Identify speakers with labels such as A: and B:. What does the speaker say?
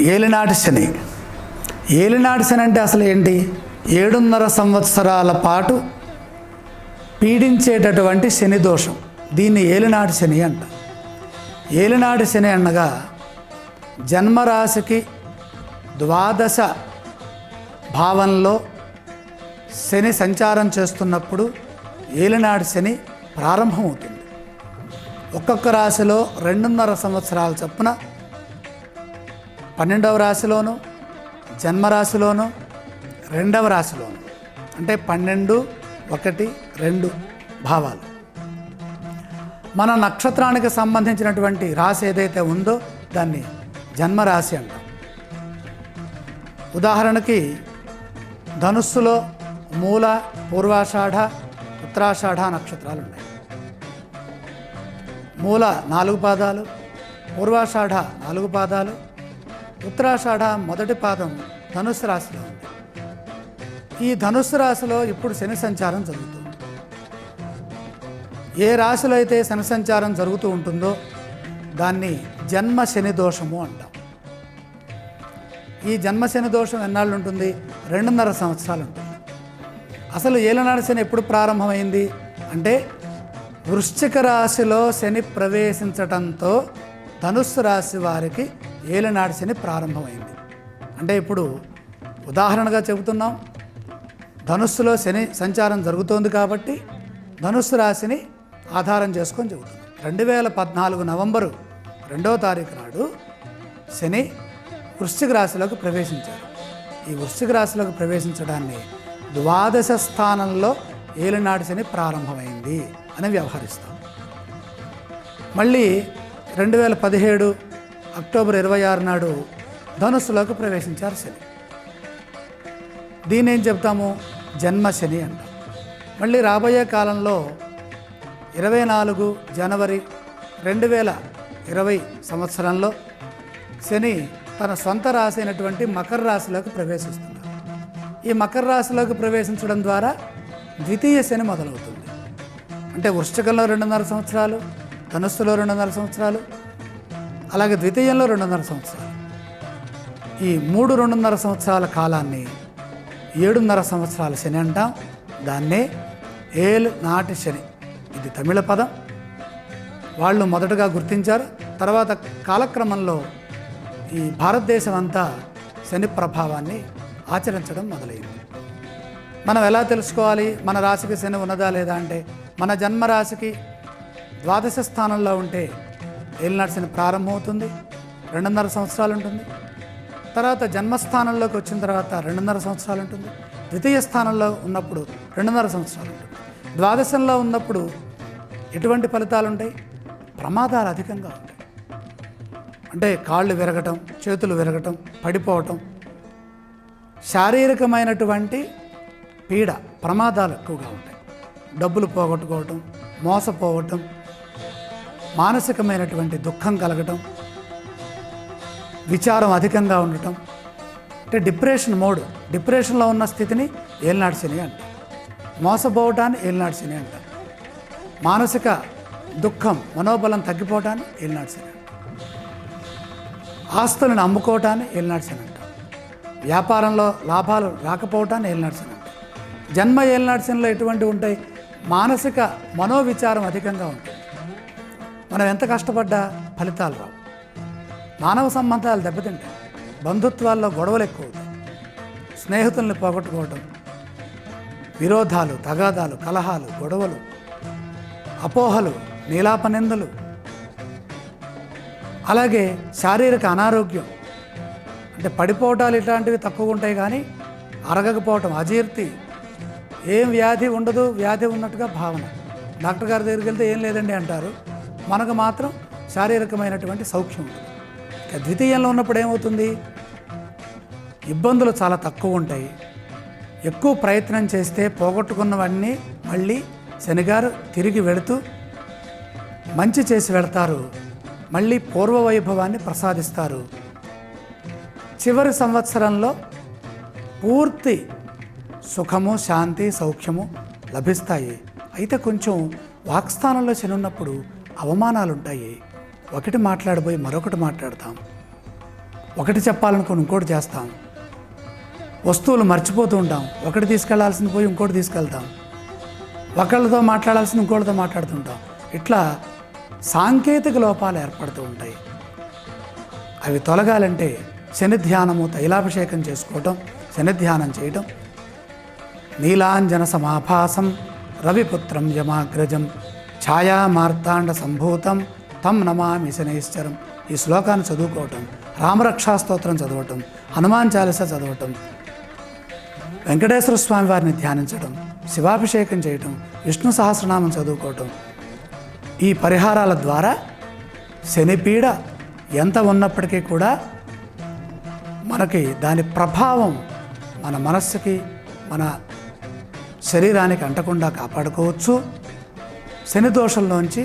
A: ఏలినాటి శని. ఏలినాటి శని అంటే అసలు ఏంటి? ఏడున్నర సంవత్సరాల పాటు పీడించేటటువంటి శని దోషం. దీన్ని ఏలినాటి శని అంట. ఏలినాటి శని అనగా జన్మరాశికి ద్వాదశ భావంలో శని సంచారం చేస్తున్నప్పుడు ఏలినాటి శని ప్రారంభమవుతుంది. ఒక్కొక్క రాశిలో రెండున్నర సంవత్సరాల చొప్పున పన్నెండవ రాశిలోను జన్మరాశిలోను రెండవ రాశిలోను. అంటే పన్నెండు ఒకటి రెండు భావాలు. మన నక్షత్రానికి సంబంధించినటువంటి రాశి ఏదైతే ఉందో దాన్ని జన్మరాశి అంటాం. ఉదాహరణకి ధనుస్సులో మూల పూర్వాషాఢ ఉత్తరాషాఢ నక్షత్రాలు ఉన్నాయి. మూల నాలుగు పాదాలు పూర్వాషాఢ నాలుగు పాదాలు ఉత్తరాషాఢ మొదటి పాదం ధనుస్సు రాశిలో ఉంది. ఈ ధనుస్సు రాశిలో ఇప్పుడు శని సంచారం జరుగుతుంది. ఏ రాశిలో అయితే శని సంచారం జరుగుతూ ఉంటుందో దాన్ని జన్మ శని దోషము అంటాం. ఈ జన్మ శని దోషం ఎన్నాళ్ళు ఉంటుంది? రెండున్నర సంవత్సరాలు ఉంటుంది. అసలు ఏలనాడు శని ఎప్పుడు ప్రారంభమైంది? అంటే వృశ్చిక రాశిలో శని ప్రవేశించటంతో ధనుస్సు రాశి వారికి ఏలనాడు శని ప్రారంభమైంది. అంటే ఇప్పుడు ఉదాహరణగా చెబుతున్నాం ధనుస్సులో శని సంచారం జరుగుతోంది కాబట్టి ధనుస్సు రాశిని ఆధారం చేసుకొని చెబుతున్నాం. రెండు వేల పద్నాలుగు నవంబరు రెండవ తారీఖు నాడు శని వృశ్చిక రాశిలోకి ప్రవేశించారు. ఈ వృశ్చిక రాశిలోకి ప్రవేశించడాన్ని ద్వాదశ స్థానంలో ఏలినాటి శని ప్రారంభమైంది అని వ్యవహరిస్తాం. మళ్ళీ రెండు వేల పదిహేడు అక్టోబర్ ఇరవై ఆరు నాడు ధనుస్సులోకి ప్రవేశించారు శని. దీని ఏం చెప్తాము? జన్మ శని అంటాం. మళ్ళీ రాబోయే కాలంలో ఇరవై నాలుగు జనవరి రెండు వేల ఇరవై సంవత్సరంలో శని తన సొంత రాశి అయినటువంటి మకర రాశిలోకి ప్రవేశిస్తున్నారు ఈ మకర రాశిలోకి ప్రవేశించడం ద్వారా ద్వితీయ శని మొదలవుతుంది. అంటే వృశ్చికంలో రెండున్నర సంవత్సరాలు ధనుస్సులో రెండున్నర సంవత్సరాలు అలాగే ద్వితీయంలో రెండున్నర సంవత్సరాలు. ఈ మూడు రెండున్నర సంవత్సరాల కాలాన్ని ఏడున్నర సంవత్సరాల శని అంటాం. దాన్నే ఏల్ నాటి శని. ఇది తమిళ పదం. వాళ్ళు మొదటగా గుర్తించారు. తర్వాత కాలక్రమంలో ఈ భారతదేశం అంతా శని ప్రభావాన్ని ఆచరించడం మొదలైంది. మనం ఎలా తెలుసుకోవాలి? మన రాశికి శని ఉన్నదా లేదా అంటే మన జన్మ రాశికి ద్వాదశ స్థానంలో ఉంటే ఏలినాటి శని ప్రారంభమవుతుంది. రెండున్నర సంవత్సరాలు ఉంటుంది తర్వాత జన్మస్థానంలోకి వచ్చిన తర్వాత రెండున్నర సంవత్సరాలు ఉంటుంది ద్వితీయ స్థానంలో ఉన్నప్పుడు రెండున్నర సంవత్సరాలు ఉంటుంది ద్వాదశంలో ఉన్నప్పుడు ఎటువంటి ఫలితాలు ఉంటాయి ప్రమాదాలు అధికంగా ఉంటాయి. అంటే కాళ్ళు విరగటం చేతులు విరగటం పడిపోవటం శారీరకమైనటువంటి పీడ ప్రమాదాలు ఎక్కువగా ఉంటాయి. డబ్బులు పోగొట్టుకోవటం మోసపోవటం మానసికమైనటువంటి దుఃఖం కలగటం విచారం అధికంగా ఉండటం అంటే డిప్రెషన్ మోడ్ డిప్రెషన్లో ఉన్న స్థితిని ఏలినాటి శని అంటారు మోసపోవటాన్ని ఏలినాటి శని అంటారు మానసిక దుఃఖం మనోబలం తగ్గిపోవటాన్ని ఏలినాటి శని ఆస్తులను అమ్ముకోవటాన్ని ఏలినాటి శని అంటారు వ్యాపారంలో లాభాలు రాకపోవటాన్ని ఏలినాటి శని అంటారు జన్మ ఏలినాటి శనిలో ఉంటాయి? మానసిక మనోవిచారం అధికంగా ఉంటుంది. మనం ఎంత కష్టపడ్డా ఫలితాలు రావు. మానవ సంబంధాలు దెబ్బతింటాయి బంధుత్వాల్లో గొడవలు ఎక్కువ స్నేహితుల్ని పోగొట్టుకోవటం విరోధాలు తగాదాలు కలహాలు గొడవలు అపోహలు నీలాపనిందలు అలాగే శారీరక అనారోగ్యం అంటే పడిపోవటాలు ఇట్లాంటివి తక్కువ ఉంటాయి కానీ అరగకపోవటం అజీర్తి ఏం వ్యాధి ఉండదు వ్యాధి ఉన్నట్టుగా భావన. డాక్టర్ గారి దగ్గరికి వెళ్తే ఏం లేదండి అంటారు? మనకు మాత్రం శారీరకమైనటువంటి సౌఖ్యం ఉంటుంది. ఇక ద్వితీయంలో ఉన్నప్పుడు ఏమవుతుంది? ఇబ్బందులు చాలా తక్కువ ఉంటాయి. ఎక్కువ ప్రయత్నం చేస్తే పోగొట్టుకున్నవన్నీ మళ్ళీ శనిగారు తిరిగి వెళుతూ మంచి చేసి వెళతారు. మళ్ళీ పూర్వ వైభవాన్ని ప్రసాదిస్తారు. చివరి సంవత్సరంలో పూర్తి సుఖము శాంతి సౌఖ్యము లభిస్తాయి. అయితే కొంచెం వాక్స్థానంలో శని ఉన్నప్పుడు అవమానాలు ఉంటాయి ఒకటి మాట్లాడబోయి మరొకటి మాట్లాడతాం. ఒకటి చెప్పాలనుకుని ఇంకోటి చేస్తాం. వస్తువులు మర్చిపోతూ ఉంటాం. ఒకటి తీసుకెళ్ళాల్సింది పోయి ఇంకోటి తీసుకెళ్తాం. ఒకళ్ళతో మాట్లాడాల్సింది ఇంకోటితో మాట్లాడుతుంటాం ఇట్లా సాంకేతిక లోపాలు ఏర్పడుతూ ఉంటాయి. అవి తొలగాలంటే శని ధ్యానము తైలాభిషేకం చేసుకోవటం శని ధ్యానం చేయటం నీలాంజన సమాభాసం రవిపుత్రం యమాగ్రజం ఛాయా మార్తాండ సంభూతం తం నమామి శనైశ్చరం ఈ శ్లోకాన్ని చదువుకోవటం రామరక్షా స్తోత్రం చదవటం హనుమాన్ చాలీస చదవటం వెంకటేశ్వర స్వామి వారిని ధ్యానించడం శివాభిషేకం చేయటం విష్ణు సహస్రనామం చదువుకోవటం. ఈ పరిహారాల ద్వారా శనిపీడ ఎంత ఉన్నప్పటికీ కూడా మనకి దాని ప్రభావం మన మనస్సుకి మన శరీరానికి అంటకుండా కాపాడుకోవచ్చు. శని దోషంలోంచి